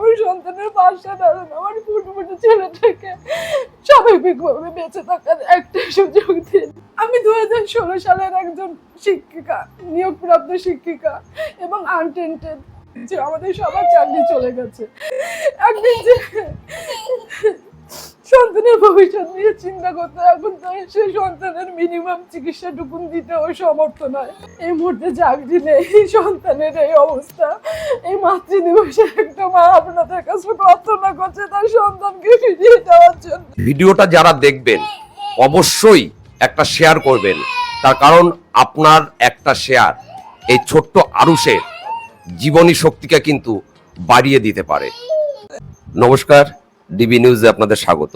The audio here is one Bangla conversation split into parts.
আমার সন্তানের পাশে দাঁড়ান আমার ফুটফুটে ছেলেটাকে স্বাভাবিকভাবে বেঁচে থাকার একটা সুযোগ দিন। আমি দু হাজার ষোলো সালের একজন শিক্ষিকা, নিয়োগপ্রাপ্ত শিক্ষিকা এবং আনটেন্টেড যে আমাদের সবার চাকরি চলে গেছে। একদিন যে সন্তানের ভবিষ্যৎ নিয়ে চিন্তা করতে এখন তো সে সন্তানের মিনিমাম চিকিৎসাটুকুন দিতেও সমর্থ নয়। এই মুহূর্তে চাকরি নেই সন্তানের এই অবস্থা। এই মাতৃ দিবসে একটা মা আপনাদের কাছে প্রার্থনা করছে তার সন্তানকে ফিরিয়ে দেওয়ার জন্য। ভিডিওটা যারা দেখবেন, অবশ্যই একটা শেয়ার করবেন। তার কারণ আপনার একটা শেয়ার এই ছোট্ট আরুষের জীবনী শক্তিকে কিন্তু বাড়িয়ে দিতে পারে। নমস্কার। ডিবি নিউজে আপনাদের স্বাগত।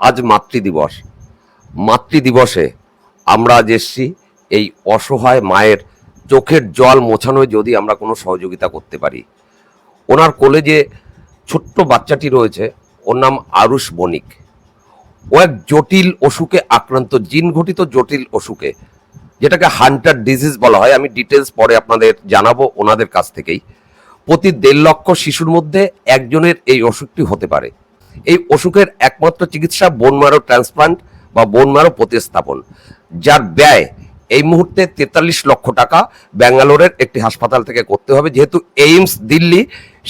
আজ মাতৃ দিবস। মাতৃ দিবসে আমরা আজ এসছি এই অসহায় মায়ের চোখের জল মোছানোয় যদি আমরা কোনো সহযোগিতা করতে পারি। ওনার কোলে যে ছোট্ট বাচ্চাটি রয়েছে, ওর নাম আরুষ বণিক। ও এক জটিল অসুখে আক্রান্ত জিন ঘটিত জটিল অসুখে, যেটাকে হান্টার ডিজিজ বলা হয়। আমি ডিটেলস পরে আপনাদের জানাব ওনাদের কাছ থেকেই। প্রতি দেড় লক্ষ শিশুর মধ্যে একজনের এই অসুখটি হতে পারে। এই অসুখের একমাত্র চিকিৎসা বোন ম্যারো ট্রান্সপ্লান্ট বা বোন ম্যারো প্রতিস্থাপন, যার ব্যয় এই মুহূর্তে তেতাল্লিশ লক্ষ টাকা ব্যাঙ্গালোরের একটি হাসপাতাল থেকে করতে হবে। যেহেতু এইমস দিল্লি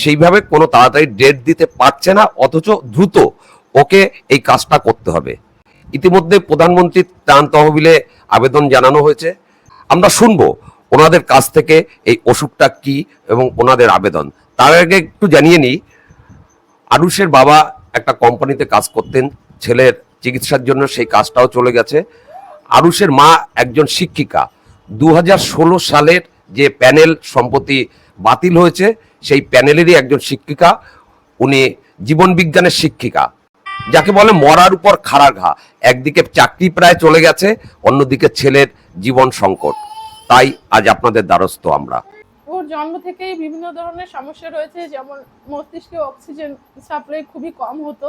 সেইভাবে কোনো তাড়াতাড়ি ডেট দিতে পারছে না, অথচ দ্রুত ওকে এই কাজটা করতে হবে। ইতিমধ্যে প্রধানমন্ত্রীর ত্রাণ তহবিলে আবেদন জানানো হয়েছে। আমরা শুনব ওনাদের কাছ থেকে এই অসুখটা কি এবং ওনাদের আবেদন? তার আগে একটু জানিয়ে নিই আরুষের বাবা একটা কোম্পানিতে কাজ করতেন, ছেলের চিকিৎসার জন্য সেই কাজটাও চলে গেছে। আরুষের মা একজন শিক্ষিকা। দু হাজার ষোলো সালের যে প্যানেল সম্প্রতি বাতিল হয়েছে, সেই প্যানেলেরই একজন শিক্ষিকা। উনি জীবন বিজ্ঞানের শিক্ষিকা, যাকে বলে মরার উপর খাড়া ঘা। একদিকে চাকরি প্রায় চলে গেছে, অন্যদিকে ছেলের জীবন সংকট। তাই আজ আপনাদের দ্বারস্থ আমরা। ওর জন্ম থেকেই বিভিন্ন ধরনের সমস্যা রয়েছে, যেমন মস্তিষ্কে অক্সিজেন সাপ্লাই খুবই কম হতো,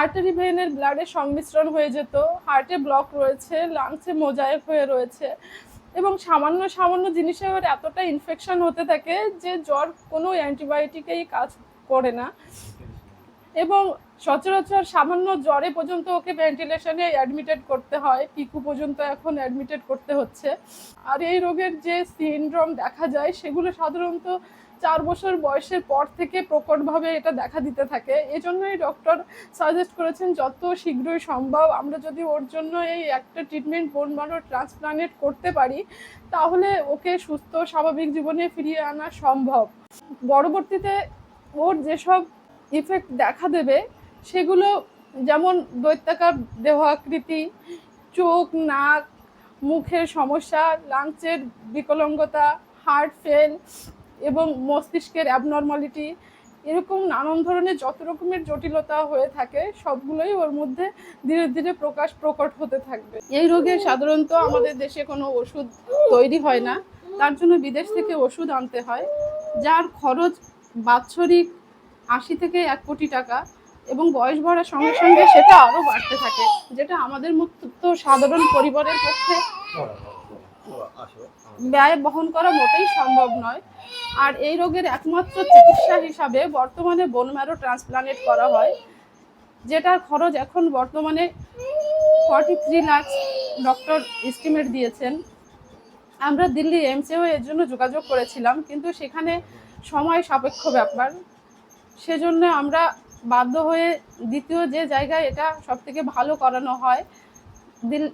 আর্টারি ভেনের ব্লাডের সংমিশ্রণ হয়ে যেত, হার্টে ব্লক রয়েছে, লাংসে মোজায়েক হয়ে রয়েছে, এবং সামান্য সামান্য জিনিসে ওর এতটা ইনফেকশন হতে থাকে যে জ্বর কোনো অ্যান্টিবায়োটিকেই কাজ করে না। এবং সচরাচর সামান্য জ্বরে পর্যন্ত ওকে ভেন্টিলেশনে অ্যাডমিটেড করতে হয় পিকু পর্যন্ত এখন অ্যাডমিটেড করতে হচ্ছে। আর এই রোগের যে সিনড্রোম দেখা যায়, সেগুলো সাধারণত চার বছর বয়সের পর থেকে প্রকটভাবে এটা দেখা দিতে থাকে। এজন্যই ডক্টর সাজেস্ট করেছেন, যত শীঘ্রই সম্ভব আমরা যদি ওর জন্য এই একটা ট্রিটমেন্ট বোন মারো ট্রান্সপ্লান্টেড করতে পারি, তাহলে ওকে সুস্থ, স্বাভাবিক জীবনে ফিরিয়ে আনা সম্ভব। পরবর্তীতে ওর যেসব ইফেক্ট দেখা দেবে, সেগুলো যেমন দৈত্যাকার দেহ আকৃতি চোখ, নাক, মুখের সমস্যা লাংসের বিকলঙ্গতা হার্ট ফেল এবং মস্তিষ্কের অ্যাবনর্মালিটি এরকম নানান ধরনের যত রকমের জটিলতা হয়ে থাকে, সবগুলোই ওর মধ্যে ধীরে ধীরে প্রকাশ প্রকট হতে থাকবে। এই রোগে সাধারণত আমাদের দেশে কোনো ওষুধ তৈরি হয় না, তার জন্য বিদেশ থেকে ওষুধ আনতে হয়, যার খরচ বাৎসরিক আশি থেকে এক কোটি টাকা এবং বয়স বাড়ার সঙ্গে সঙ্গে সেটা আরও বাড়তে থাকে, যেটা আমাদের মতো সাধারণ পরিবারের পক্ষে ব্যয় বহন করা মোটেই সম্ভব নয়। আর এই রোগের একমাত্র চিকিৎসা হিসাবে বর্তমানে বোন ম্যারো করা হয়, যেটার খরচ এখন বর্তমানে forty three lakh doctor estimate দিয়েছেন। আমরা দিল্লি এমসেও এর জন্য যোগাযোগ করেছিলাম, কিন্তু সেখানে সময় সাপেক্ষ ব্যাপার। সেজন্য আমরা বাধ্য হয়ে দ্বিতীয় যে জায়গায় এটা সব থেকে ভালো করানো হয়, দিল,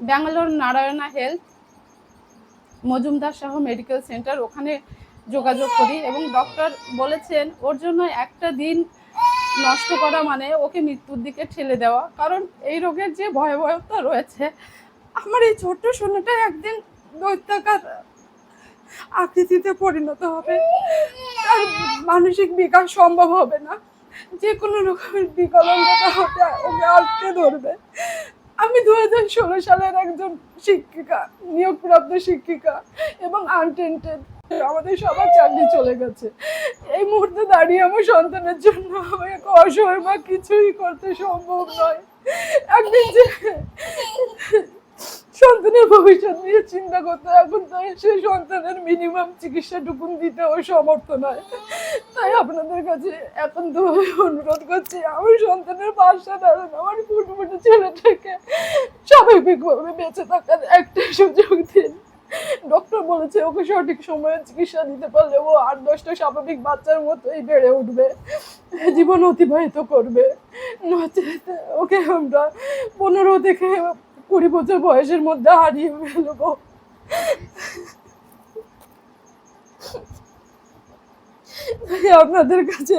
Bangalore Narayana health, Mazumdar Shah medical centre, ওখানে যোগাযোগ করি এবং ডক্টর বলেছেন ওর জন্য একটা দিন নষ্ট করা মানে ওকে মৃত্যুর দিকে ঠেলে দেওয়া। কারণ এই রোগের যে ভয়াবহতা রয়েছে, আমার এই ছোট্ট শূন্যটা একদিন দৈত্যাকার আকৃতিতে পরিণত হবে। তার মানসিক বিকাশ সম্ভব হবে না। যে কোনো রকমের বিকলাঙ্গতা হতে ওকে আটকে ধরবে। আমি দু হাজার ষোলো সালের একজন শিক্ষিকা, নিয়োগপ্রাপ্ত শিক্ষিকা এবং আনটেন্টেড আমাদের সবার চাকরি চলে গেছে। এই মুহূর্তে দাঁড়িয়ে আমার সন্তানের জন্য আমাকে অসহায় বা কিছুই করতে সম্ভব নয়। একদিন যে সন্তানের ভবিষ্যৎ নিয়ে চিন্তা করতে এখন তাই সেই সন্তানের মিনিমাম চিকিৎসাটুকুন দিতেও সমর্থ নয় তাই আপনাদের কাছে একান্ত অনুরোধ করছি, আমার সন্তানের পাশে দাঁড়ান আমার ফুটফুটে ছেলেটাকে স্বাভাবিকভাবে বেঁচে থাকার একটা সুযোগ দিন। ডক্টর বলেছে, ওকে সঠিক সময়ে চিকিৎসা দিতে পারলে ও আট দশটা স্বাভাবিক বাচ্চার মতোই বেড়ে উঠবে। জীবন অতিবাহিত করবে। নচেত ওকে আমরা পনেরো থেকে কুড়ি বছর বয়সের মধ্যে হারিয়ে ফেলব আপনাদের কাছে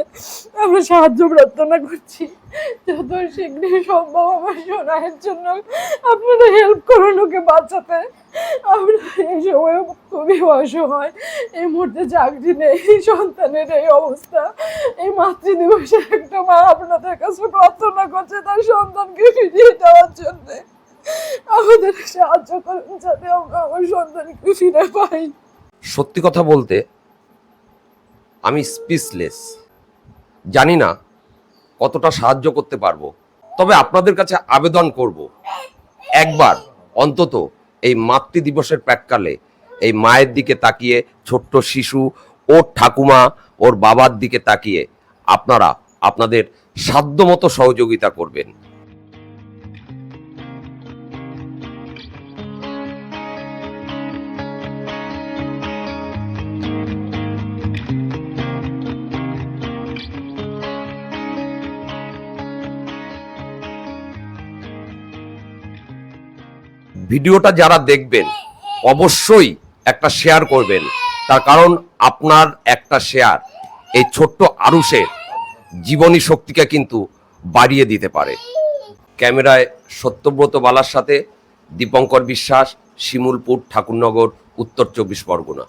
আমরা সাহায্য প্রার্থনা করছি। যত শীঘ্রই সম্ভব আমার সোনায়ের জন্য আপনারা হেল্প করুন ওকে বাঁচাতে। আমরা এই সময় খুবই অসহায়। এই মুহূর্তে চাকরি নেই, সন্তানের এই অবস্থা। এই মাতৃ দিবসে একটা মা আপনাদের কাছে প্রার্থনা করছে তার সন্তানকে ফিরিয়ে দেওয়ার জন্য। সাহায্য করুন যাতে আমরা আমার সন্তানকে ফিরে পাই। সত্যি কথা বলতে, আমি স্পিচলেস জানি না কতটা সাহায্য করতে পারব। তবে আপনাদের কাছে আবেদন করব, একবার অন্তত এই মাতৃ দিবসের প্রাককালে এই মায়ের দিকে তাকিয়ে, ছোট্ট শিশু, ওর ঠাকুমা, ওর বাবার দিকে তাকিয়ে আপনারা আপনাদের সাধ্যমতো সহযোগিতা করবেন। ভিডিওটা যারা দেখবেন, অবশ্যই একটা শেয়ার করবেন। তার কারণ আপনার একটা শেয়ার এই ছোট্ট আরুষের জীবনী শক্তিকে কিন্তু বাড়িয়ে দিতে পারে। ক্যামেরায় সত্যব্রত বালার সাথে দীপঙ্কর বিশ্বাস, শিমুলপুর, ঠাকুরনগর, উত্তর চব্বিশ পরগনা।